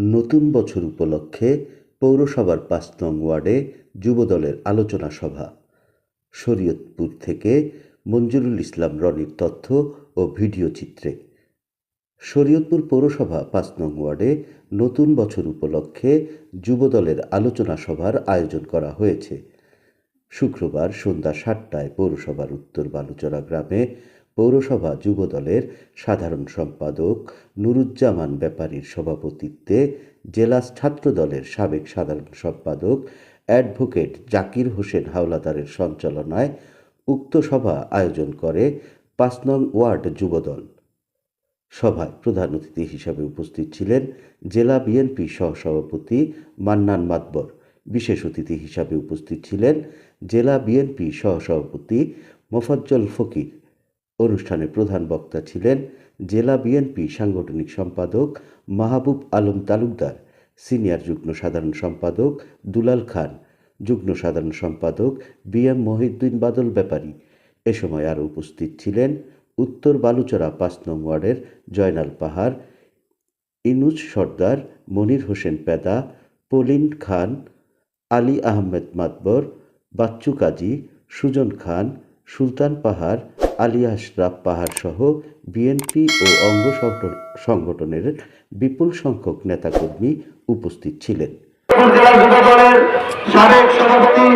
নতুন বছর উপলক্ষে পৌরসভার পাঁচ নং ওয়ার্ডে যুবদলের আলোচনা সভা। শরীয়তপুর থেকে মঞ্জুরুল ইসলাম রনির তথ্য ও ভিডিও চিত্রে। শরীয়তপুর পৌরসভা পাঁচ নং ওয়ার্ডে নতুন বছর উপলক্ষে যুবদলের আলোচনা সভার আয়োজন করা হয়েছে। শুক্রবার সন্ধ্যা সাতটায় পৌরসভার উত্তর বালুচরা গ্রামে পৌরসভা যুবদলের সাধারণ সম্পাদক নুরুজ্জামান ব্যাপারীর সভাপতিত্বে জেলা ছাত্রদলের সাবেক সাধারণ সম্পাদক অ্যাডভোকেট জাকির হোসেন হাওলাদারের সঞ্চালনায় উক্ত সভা আয়োজন করে পাঁচ নং ওয়ার্ড যুবদল। সভায় প্রধান অতিথি হিসাবে উপস্থিত ছিলেন জেলা বিএনপি সহসভাপতি মান্নান মাতবর। বিশেষ অতিথি হিসাবে উপস্থিত ছিলেন জেলা বিএনপি সহসভাপতি মোফাজ্জল ফকির। অনুষ্ঠানে প্রধান বক্তা ছিলেন জেলা বিএনপি সাংগঠনিক সম্পাদক মাহবুব আলম তালুকদার, সিনিয়র যুগ্ম সাধারণ সম্পাদক দুলাল খান, যুগ্ম সাধারণ সম্পাদক বি এম মহিউদ্দিন বাদল ব্যাপারী। এ সময় আরও উপস্থিত ছিলেন উত্তর বালুচরা পাঁচ নং ওয়ার্ডের জয়নাল পাহাড়, ইনুজ সর্দার, মনির হোসেন পেদা, পলিন খান, আলী আহমেদ মাতবর, বাচ্চু কাজী, সুজন খান, সুলতান পাহাড় আলী আশরাফ পাহাড় সহ বিএনপি ও অঙ্গ সংগঠনের বিপুল সংখ্যক নেতাকর্মী উপস্থিত ছিলেন। সাবেক সভাপতি